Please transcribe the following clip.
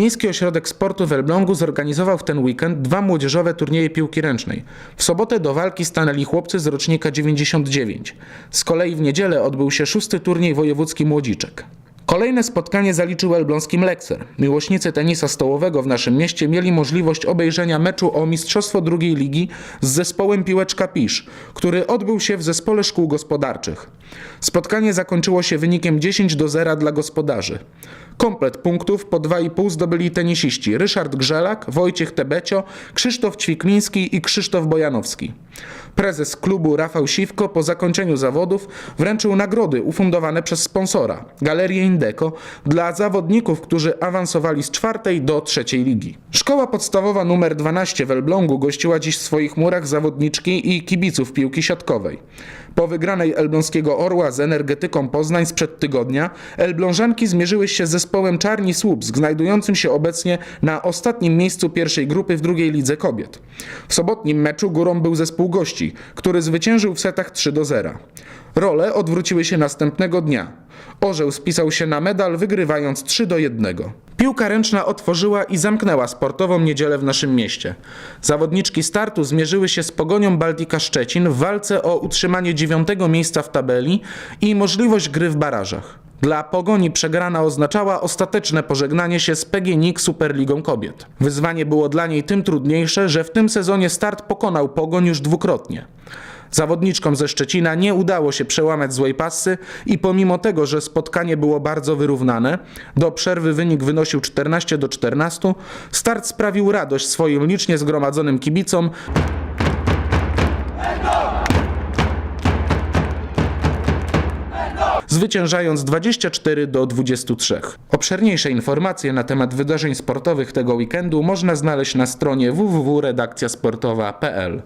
Miejski Ośrodek Sportu w Elblągu zorganizował w ten weekend dwa młodzieżowe turnieje piłki ręcznej. W sobotę do walki stanęli chłopcy z rocznika 99. Z kolei w niedzielę odbył się szósty turniej wojewódzki młodziczek. Kolejne spotkanie zaliczył elbląski Mlekser. Miłośnicy tenisa stołowego w naszym mieście mieli możliwość obejrzenia meczu o Mistrzostwo drugiej ligi z zespołem Piłeczka Pisz, który odbył się w zespole szkół gospodarczych. Spotkanie zakończyło się wynikiem 10 do 0 dla gospodarzy. Komplet punktów po 2,5 zdobyli tenisiści Ryszard Grzelak, Wojciech Tebecio, Krzysztof Ćwikliński i Krzysztof Bojanowski. Prezes klubu Rafał Siwko po zakończeniu zawodów wręczył nagrody ufundowane przez sponsora, Galerię Indeko, dla zawodników, którzy awansowali z czwartej do trzeciej ligi. Szkoła podstawowa nr 12 w Elblągu gościła dziś w swoich murach zawodniczki i kibiców piłki siatkowej. Po wygranej elbląskiego Orła z Energetyką Poznań sprzed tygodnia, elblążanki zmierzyły się z zespołem Czarni Słupsk, znajdującym się obecnie na ostatnim miejscu pierwszej grupy w drugiej lidze kobiet. W sobotnim meczu górą był zespół gości, który zwyciężył w setach 3 do 0. Role odwróciły się następnego dnia. Orzeł spisał się na medal, wygrywając 3 do 1. Piłka ręczna otworzyła i zamknęła sportową niedzielę w naszym mieście. Zawodniczki startu zmierzyły się z pogonią Baltika Szczecin w walce o utrzymanie dziewiątego miejsca w tabeli i możliwość gry w barażach. Dla Pogoni przegrana oznaczała ostateczne pożegnanie się z PGNiG Superligą Kobiet. Wyzwanie było dla niej tym trudniejsze, że w tym sezonie start pokonał Pogoń już dwukrotnie. Zawodniczkom ze Szczecina nie udało się przełamać złej pasy i pomimo tego, że spotkanie było bardzo wyrównane, do przerwy wynik wynosił 14 do 14, start sprawił radość swoim licznie zgromadzonym kibicom, zwyciężając 24 do 23. Obszerniejsze informacje na temat wydarzeń sportowych tego weekendu można znaleźć na stronie www.redakcjasportowa.pl.